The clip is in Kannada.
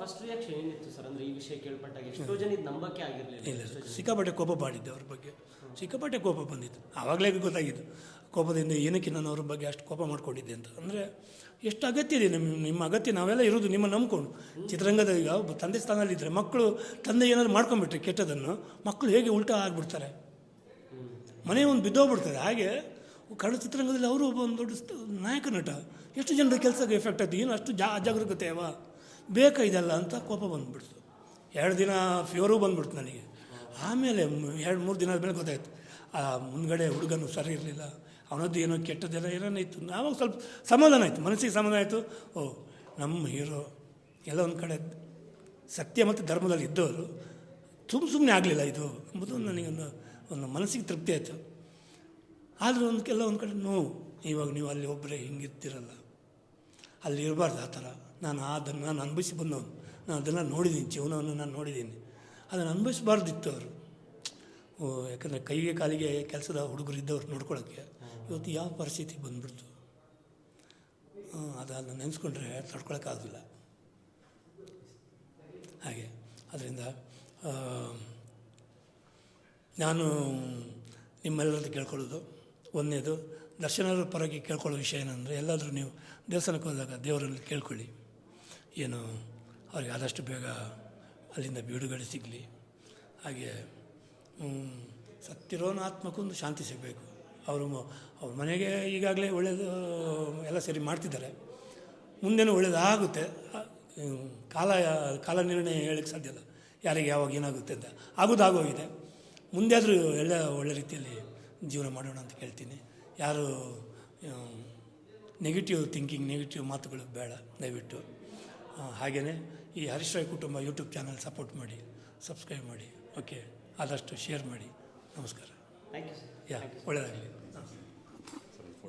ಫಸ್ಟ್ ರಿಯಾಕ್ಷನ್ ಏನಿತ್ತು ಸರ್ ಅಂದ್ರೆ ಈ ವಿಷಯ ಕೇಳ್ಪಟ್ಟಾಗ ಎಷ್ಟೋ ಜನ ಇದು ನಂಬಕ್ಕೆ ಆಗಿರಲಿಲ್ಲ. ಸಿಕ್ಕಾಪಟ್ಟೆ ಕೋಪ ಮಾಡಿದ್ದೆ ಅವ್ರ ಬಗ್ಗೆ. ಸಿಕ್ಕಾಪಟ್ಟೆ ಕೋಪ ಬಂದಿತ್ತು. ಆವಾಗಲೇ ಗೊತ್ತಾಗಿತ್ತು ಕೋಪದಿಂದ ಏನಕ್ಕೆ ನಾನು ಅವ್ರ ಬಗ್ಗೆ ಅಷ್ಟು ಕೋಪ ಮಾಡ್ಕೊಂಡಿದ್ದೆ ಅಂತ. ಅಂದರೆ ಎಷ್ಟು ಅಗತ್ಯ ಇದೆ ನಿಮ್ಮ ನಿಮ್ಮ ಅಗತ್ಯ ನಾವೆಲ್ಲ ಇರೋದು ನಿಮ್ಮ ನಂಬ್ಕೊಂಡು. ಚಿತ್ರರಂಗದ ಈಗ ಒಬ್ಬ ತಂದೆ ಸ್ಥಾನದಲ್ಲಿದ್ದರೆ ಮಕ್ಕಳು ತಂದೆ ಏನಾದ್ರು ಮಾಡ್ಕೊಂಬಿಟ್ರೆ ಕೆಟ್ಟದನ್ನು ಮಕ್ಕಳು ಹೇಗೆ ಉಲ್ಟಾ ಆಗಿಬಿಡ್ತಾರೆ? ಮನೆ ಒಂದು ಬಿದ್ದೋಗ್ಬಿಡ್ತಾರೆ ಹಾಗೆ ಕನ್ನಡ ಚಿತ್ರರಂಗದಲ್ಲಿ ಅವರು ಒಬ್ಬ ಒಂದು ದೊಡ್ಡ ನಾಯಕ ನಟ. ಎಷ್ಟು ಜನರ ಕೆಲಸಕ್ಕೆ ಎಫೆಕ್ಟ್ ಆಯ್ತು? ಏನು ಅಷ್ಟು ಜಾ ಅಜಾಗರೂಕತೆ ಅವ? ಬೇಕಾ ಇದೆಲ್ಲ ಅಂತ ಕೋಪ ಬಂದ್ಬಿಡ್ತು. ಎರಡು ದಿನ ಫೀವರು ಬಂದ್ಬಿಡ್ತು ನನಗೆ. ಆಮೇಲೆ ಎರಡು, ಮೂರು ದಿನ ಆದಮೇಲೆ ಗೊತ್ತಾಯ್ತು. ಆ, ಮುಂದ್ಗಡೆ ಹುಡುಗನು ಸರಿ ಇರಲಿಲ್ಲ. ಅವನದ್ದು ಏನೋ ಕೆಟ್ಟದ್ದೆಲ್ಲ ಏನೇನೋ ಇತ್ತು. ಆವಾಗ ಸ್ವಲ್ಪ ಸಮಾಧಾನ ಆಯಿತು. ಮನಸ್ಸಿಗೆ ಸಮಾಧಾನ ಆಯಿತು. ಓ, ನಮ್ಮ ಹೀರೋ ಎಲ್ಲ ಒಂದು ಕಡೆ ಸತ್ಯ ಮತ್ತು ಧರ್ಮದಲ್ಲಿ ಇದ್ದವರು ಸುಮ್ಮ ಸುಮ್ಮನೆ ಆಗಲಿಲ್ಲ ಇದು ಎಂಬುದು ನನಗೊಂದು ಒಂದು ಮನಸ್ಸಿಗೆ ತೃಪ್ತಿ ಆಯಿತು. ಆದರೂ ಒಂದು ಕೆಲವೊಂದು ಕಡೆ ನೋವು ಇವಾಗ ನೀವು ಅಲ್ಲಿ ಒಬ್ಬರೇ ಹಿಂಗಿರ್ತಿರಲ್ಲ. ಅಲ್ಲಿ ಇರಬಾರ್ದು ಆ ಥರ. ನಾನು ಅದನ್ನು ನಾನು ಅನುಭವಿಸಿ ಬಂದವನು. ನಾನು ಅದನ್ನು ನೋಡಿದ್ದೀನಿ, ಜೀವನವನ್ನು ನಾನು ನೋಡಿದ್ದೀನಿ. ಅದನ್ನು ಅನುಭವಿಸಬಾರ್ದಿತ್ತು ಅವರು. ಓ, ಯಾಕಂದರೆ ಕೈಗೆ ಕಾಲಿಗೆ ಕೆಲಸದ ಹುಡುಗರು ಇದ್ದವ್ರು ನೋಡ್ಕೊಳ್ಳೋಕ್ಕೆ ಇವತ್ತು ಯಾವ ಪರಿಸ್ಥಿತಿ ಬಂದ್ಬಿಡ್ತು? ಅದನ್ನು ನೆನೆಸ್ಕೊಂಡ್ರೆ ತಡ್ಕೊಳಕ್ಕಾಗಲಿಲ್ಲ ಹಾಗೆ. ಅದರಿಂದ ನಾನು ನಿಮ್ಮೆಲ್ಲರದ್ದು ಕೇಳ್ಕೊಳ್ಳೋದು. ಒಂದನೇದು ದರ್ಶನರ ಪರವಾಗಿ ಕೇಳ್ಕೊಳ್ಳೋ ವಿಷಯ ಏನಂದರೆ, ಎಲ್ಲಾದರೂ ನೀವು ದೇವಸ್ಥಾನಕ್ಕೆ ಹೋದಾಗ ದೇವರಲ್ಲಿ ಕೇಳ್ಕೊಳ್ಳಿ. ಏನು, ಅವ್ರಿಗೆ ಆದಷ್ಟು ಬೇಗ ಅಲ್ಲಿಂದ ಬಿಡುಗಡೆ ಸಿಗಲಿ. ಹಾಗೆ ಸತ್ತಿರೋನ ಆತ್ಮಕ್ಕೊಂದು ಶಾಂತಿ ಸಿಗಬೇಕು. ಅವರು ಅವ್ರ ಮನೆಗೆ ಈಗಾಗಲೇ ಒಳ್ಳೆಯದು ಎಲ್ಲ ಸರಿ ಮಾಡ್ತಿದ್ದಾರೆ. ಮುಂದೆನೂ ಒಳ್ಳೆಯದಾಗುತ್ತೆ ಕಾಲ ಕಾಲ ನಿರ್ಣಯ ಹೇಳಕ್ಕೆ ಸಾಧ್ಯ ಇಲ್ಲ. ಯಾರಿಗೆ ಯಾವಾಗ ಏನಾಗುತ್ತೆ ಅಂತ. ಆಗೋದಾಗೋಗಿದೆ. ಮುಂದೆ ಆದರೂ ಎಲ್ಲ ಒಳ್ಳೆ ರೀತಿಯಲ್ಲಿ ಜೀವನ ಮಾಡೋಣ ಅಂತ ಕೇಳ್ತೀನಿ. ಯಾರು ನೆಗೆಟಿವ್ ಥಿಂಕಿಂಗ್ ನೆಗೆಟಿವ್ ಮಾತುಗಳು ಬೇಡ ದಯವಿಟ್ಟು. ಹಾಗೆಯೇ ಈ ಹರೀಶ್ ರಾಯ್ ಕುಟುಂಬ ಯೂಟ್ಯೂಬ್ ಚಾನಲ್ ಸಪೋರ್ಟ್ ಮಾಡಿ ಸಬ್ಸ್ಕ್ರೈಬ್ ಮಾಡಿ ಓಕೆ ಆದಷ್ಟು ಶೇರ್ ಮಾಡಿ. ನಮಸ್ಕಾರ. ಯಾ ಒಳ್ಳೆಯದಾಗಲಿ